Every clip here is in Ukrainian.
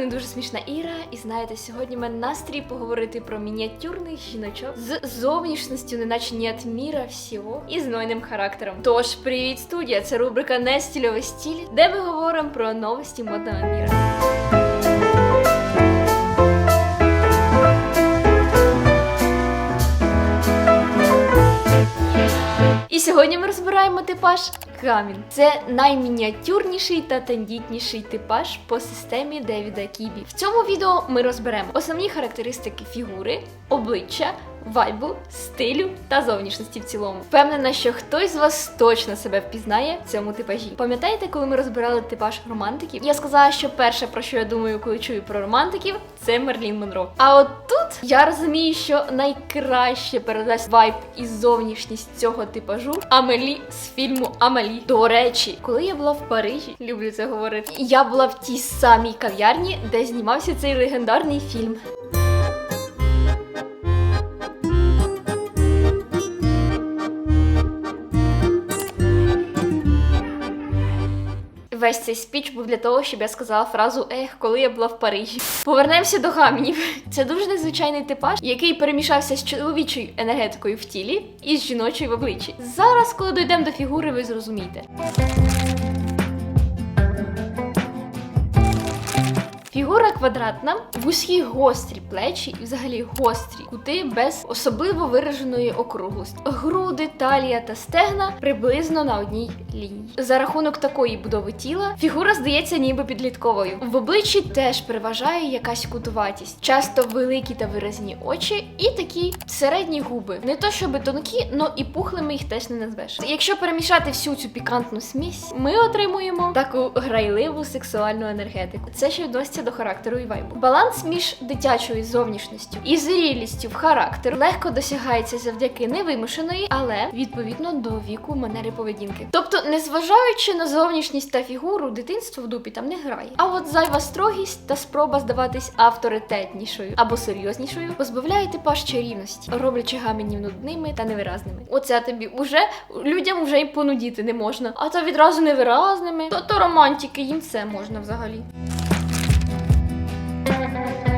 не дуже смішна Іра, і знаєте, сьогодні мене настрій поговорити про мініатюрних жіночок з зовнішністю, неначе ні от міра всього, і знойним характером. Тож, привіт, студія! Це рубрика Не стільовий стіль, де ми говоримо про новості модного міра. Ми розбираємо типаж Камін. Це наймініатюрніший та тендітніший типаж по системі Девіда Кібі. В цьому відео ми розберемо основні характеристики фігури, обличчя, вайбу, стилю та зовнішності в цілому. Впевнена, що хтось з вас точно себе впізнає в цьому типажі. Пам'ятаєте, коли ми розбирали типаж романтиків? Я сказала, що перше, про що я думаю, коли чую про романтиків, це Мерлін Монро. А от тут я розумію, що найкраще передасть вайб і зовнішність цього типажу Амелі з фільму Амелі. До речі, коли я була в Парижі, люблю це говорити, я була в тій самій кав'ярні, де знімався цей легендарний фільм. Весь цей спіч був для того, щоб я сказала фразу Ех, коли я була в Парижі. Повернемося до гамнів. Це дуже незвичайний типаж, який перемішався з чоловічою енергетикою в тілі і з жіночою в обличчі. Зараз, коли дійдемо до фігури, ви зрозумієте. Фігура квадратна, вузькі гострі плечі і взагалі гострі кути без особливо вираженої округлості. Груди, талія та стегна приблизно на одній лінії. За рахунок такої будови тіла фігура здається ніби підлітковою. В обличчі теж переважає якась кутуватість, часто великі та виразні очі і такі середні губи. Не то щоб тонкі, но і пухлими їх теж не назвеш. Якщо перемішати всю цю пікантну смісь, ми отримуємо таку грайливу сексуальну енергетику. Це ще відноситься до характеру і вайбу. Баланс між дитячою зовнішністю і зрілістю в характер легко досягається завдяки невимушеної, але відповідно до віку манери поведінки. Тобто, незважаючи на зовнішність та фігуру, дитинство в дупі там не грає. А от зайва строгість та спроба здаватись авторитетнішою або серйознішою позбавляє типаж чарівності, роблячи гамінів нудними та невиразними. Оце тобі уже людям вже й понудіти не можна. А то відразу невиразними, то то романтики, їм це можна взагалі. thank you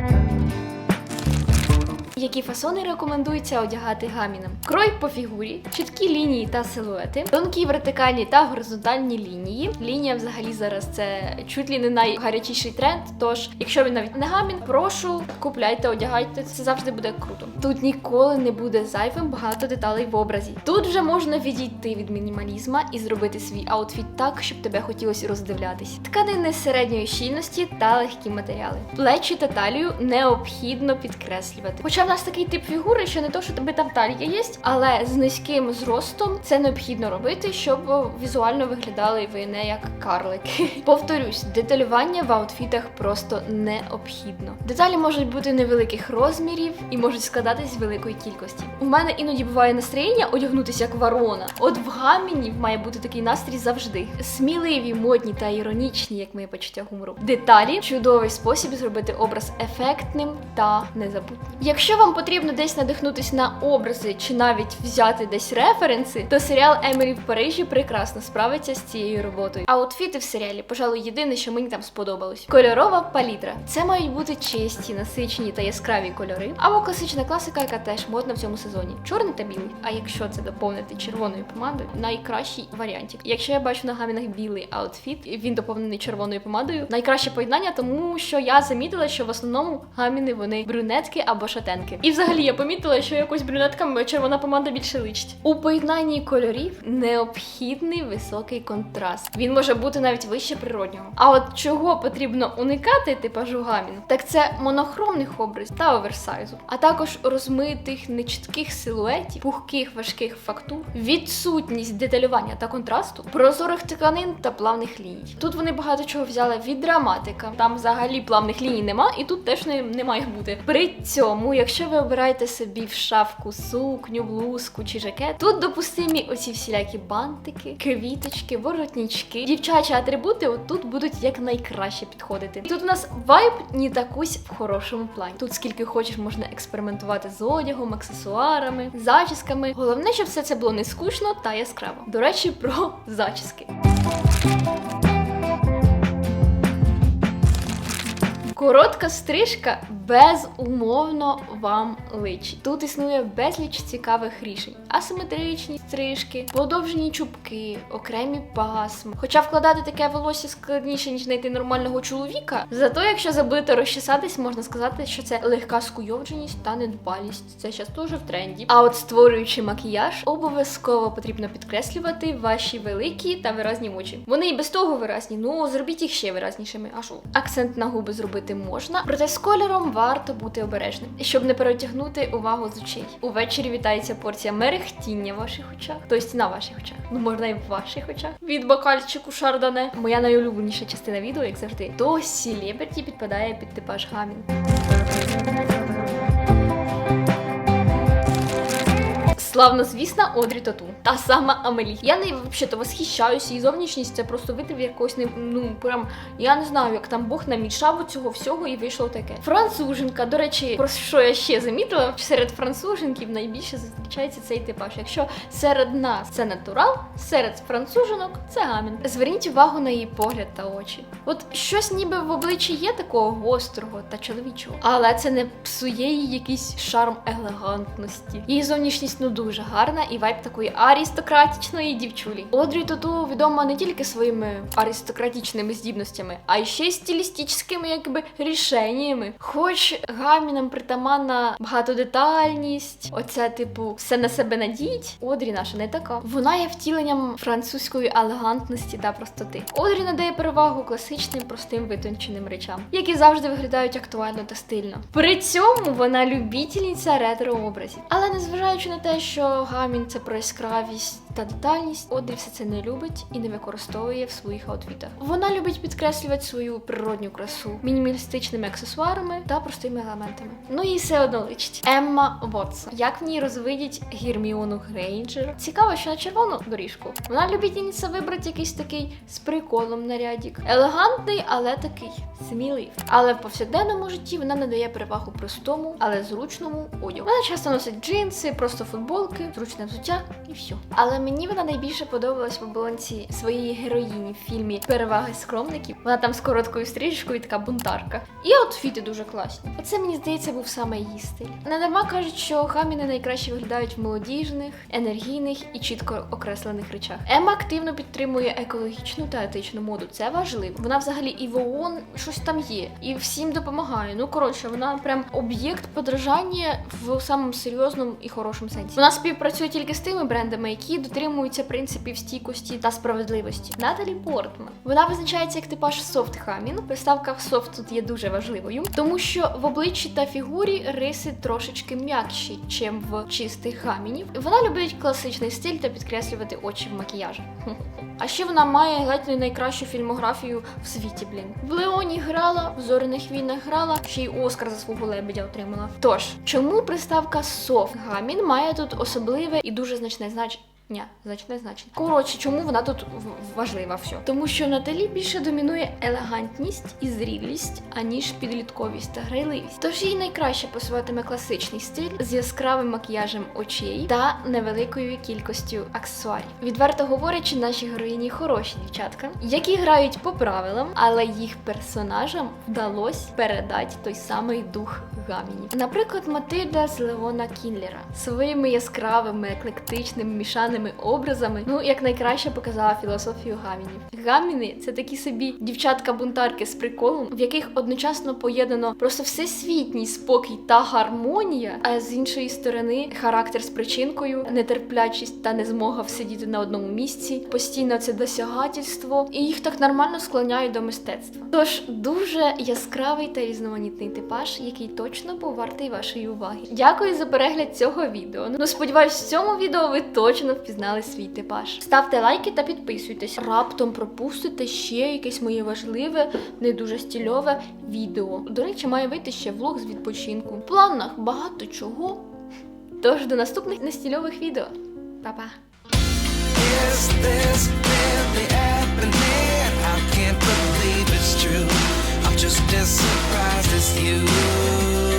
Які фасони рекомендується одягати гамінам? Крой по фігурі, чіткі лінії та силуети, тонкі вертикальні та горизонтальні лінії. Лінія взагалі зараз це чуть ли не найгарячіший тренд. Тож, якщо ви навіть не гамін, прошу купляйте, одягайте. Це завжди буде круто. Тут ніколи не буде зайвим багато деталей в образі. Тут вже можна відійти від мінімалізма і зробити свій аутфіт так, щоб тебе хотілося роздивлятись. Тканини середньої щільності та легкі матеріали. Плечі та талію необхідно підкреслювати. Хоча нас такий тип фігури, що не то, що тебе там талія є, але з низьким зростом це необхідно робити, щоб візуально виглядали ви не як карлики. Повторюсь, деталювання в аутфітах просто необхідно. Деталі можуть бути невеликих розмірів і можуть складатись з великої кількості. У мене іноді буває настроєння одягнутися як ворона. От в гаміні має бути такий настрій завжди. Сміливі, модні та іронічні, як моє почуття гумору. Деталі чудовий спосіб зробити образ ефектним та незабутнім. Якщо вам потрібно десь надихнутись на образи чи навіть взяти десь референси, то серіал Емілі в Парижі прекрасно справиться з цією роботою. Аутфіти в серіалі, пожалуй, єдине, що мені там сподобалось. Кольорова палітра. Це мають бути чисті, насичені та яскраві кольори, або класична класика, яка теж модна в цьому сезоні. Чорний та білий. А якщо це доповнити червоною помадою, найкращий варіантик. Якщо я бачу на гамінах білий аутфіт, він доповнений червоною помадою, найкраще поєднання, тому що я замітила, що в основному гаміни вони брюнетки або шатенки. І взагалі я помітила, що якось брюнеткам червона помада більше личить. У поєднанні кольорів необхідний високий контраст. Він може бути навіть вище природнього. А от чого потрібно уникати типажу гамін, так це монохромних образів та оверсайзу, а також розмитих нечітких силуетів, пухких важких фактур, відсутність деталювання та контрасту, прозорих тканин та плавних ліній. Тут вони багато чого взяли від драматика. Там взагалі плавних ліній нема, і тут теж не, не має бути. При цьому, якщо ви обираєте собі в шафку сукню, блузку чи жакет, тут допустимі оці всілякі бантики, квіточки, воротнички, дівчачі атрибути отут будуть як найкраще підходити. І тут у нас вайб ні такусь в хорошому плані. Тут скільки хочеш можна експериментувати з одягом, аксесуарами, зачісками. Головне, щоб все це було не скучно та яскраво. До речі, про зачіски. Коротка стрижка безумовно вам личить. Тут існує безліч цікавих рішень: асиметричні стрижки, подовжені чубки, окремі пасми. Хоча вкладати таке волосся складніше, ніж знайти нормального чоловіка. Зато, якщо забудете розчесатись, можна сказати, що це легка скуйовдженість та недбалість. Це зараз дуже в тренді. А от створюючи макіяж, обов'язково потрібно підкреслювати ваші великі та виразні очі. Вони і без того виразні, ну зробіть їх ще виразнішими. А що? Акцент на губи зробити можна, проте з кольором варто бути обережним, щоб не перетягнути увагу з очей. Увечері вітається порція мерехтіння в ваших очах, тобто на ваших очах. Ну можна і в ваших очах. Від бокальчику шардане. Моя найулюбленіша частина відео, як завжди, досі Сілеберті підпадає під типаж гамін. Славно звісна Одрі Тату. Та сама Амелі. Я не взагалі восхищаюся, її зовнішність це просто витвір якогось не ну прям я не знаю, як там Бог намішав у цього всього і вийшло таке. Француженка, до речі, про що я ще замітила, серед француженків найбільше зустрічається цей типаж. Якщо серед нас це натурал, серед француженок це гамін. Зверніть увагу на її погляд та очі. От щось ніби в обличчі є такого гострого та чоловічого, але це не псує їй якийсь шарм елегантності. Її зовнішність ну дуже гарна і вайб такої аристократичної дівчулі. Одрі Тоту відома не тільки своїми аристократичними здібностями, а й ще й стилістичними якби рішеннями. Хоч гамінам притаманна багатодетальність, оце типу все на себе надіть. Одрі наша не така. Вона є втіленням французької елегантності та простоти. Одрі надає перевагу класичним, простим витонченим речам, які завжди виглядають актуально та стильно. При цьому вона любительниця ретро-образів. Але незважаючи на те, що гамін це про яскравість та детальність, Одрі все це не любить і не використовує в своїх аутфітах. Вона любить підкреслювати свою природню красу мінімалістичними аксесуарами та простими елементами. Ну і все одно личить. Емма Вотсон. Як в ній розвидять Гірміону Грейнджер? Цікаво, що на червону доріжку. Вона любительниця вибрати якийсь такий з приколом нарядік. Елегантний, але такий сміливий. Але в повсякденному житті вона надає перевагу простому, але зручному одягу. Вона часто носить джинси, просто футболки, зручне взуття і все. Але мені вона найбільше подобалась в оболонці своєї героїні в фільмі Переваги скромників. Вона там з короткою стрижкою, така бунтарка. І аутфіти дуже класні. Оце мені здається був саме її стиль. Недарма кажуть, що гаміни найкраще виглядають в молодіжних, енергійних і чітко окреслених речах. Ема активно підтримує екологічну та етичну моду. Це важливо. Вона взагалі і в ООН щось там є, і всім допомагає. Ну коротше, вона прям об'єкт подражання в самому серйозному і хорошому сенсі. Вона співпрацює тільки з тими брендами, які дотримуються принципів стійкості та справедливості. Наталі Портман. Вона визначається як типаж софт хамін. Приставка софт тут є дуже важливою, тому що в обличчі та фігурі риси трошечки м'якші, чим в чистих гамінів. Вона любить класичний стиль та підкреслювати очі в макіяжі. А ще вона має ледь не найкращу фільмографію в світі, блін. В Леоні грала, в зоряних війнах грала, ще й Оскар за свого лебедя отримала. Тож, чому приставка софт гамін має тут особливе і дуже значне значення? Ні, значне значення. Коротше, чому вона тут важлива все? Тому що Наталі більше домінує елегантність і зрілість, аніж підлітковість та грайливість. Тож їй найкраще пасуватиме класичний стиль з яскравим макіяжем очей та невеликою кількістю аксесуарів. Відверто говорячи, наші героїні хороші дівчатка, які грають по правилам, але їх персонажам вдалося передати той самий дух гамінів. Наприклад, Матильда з Леона Кінлера своїми яскравими, еклектичними, мішаними образами, ну як найкраще показала філософію гамінів. Гаміни це такі собі дівчатка-бунтарки з приколом, в яких одночасно поєднано просто всесвітній спокій та гармонія, а з іншої сторони характер з причинкою, нетерплячість та незмога всидіти на одному місці, постійно це досягательство, і їх так нормально склоняють до мистецтва. Тож дуже яскравий та різноманітний типаж, який точно був вартий вашої уваги. Дякую за перегляд цього відео. Ну сподіваюсь, в цьому відео ви точно впізнали свій типаж. Ставте лайки та підписуйтесь. Раптом пропустите ще якесь моє важливе, не дуже стільове відео. До речі, має вийти ще влог з відпочинку. В планах багато чого. Тож до наступних нестільових відео. Па-па! Is this really happening? I can't believe it's true. I'm just as surprised as you.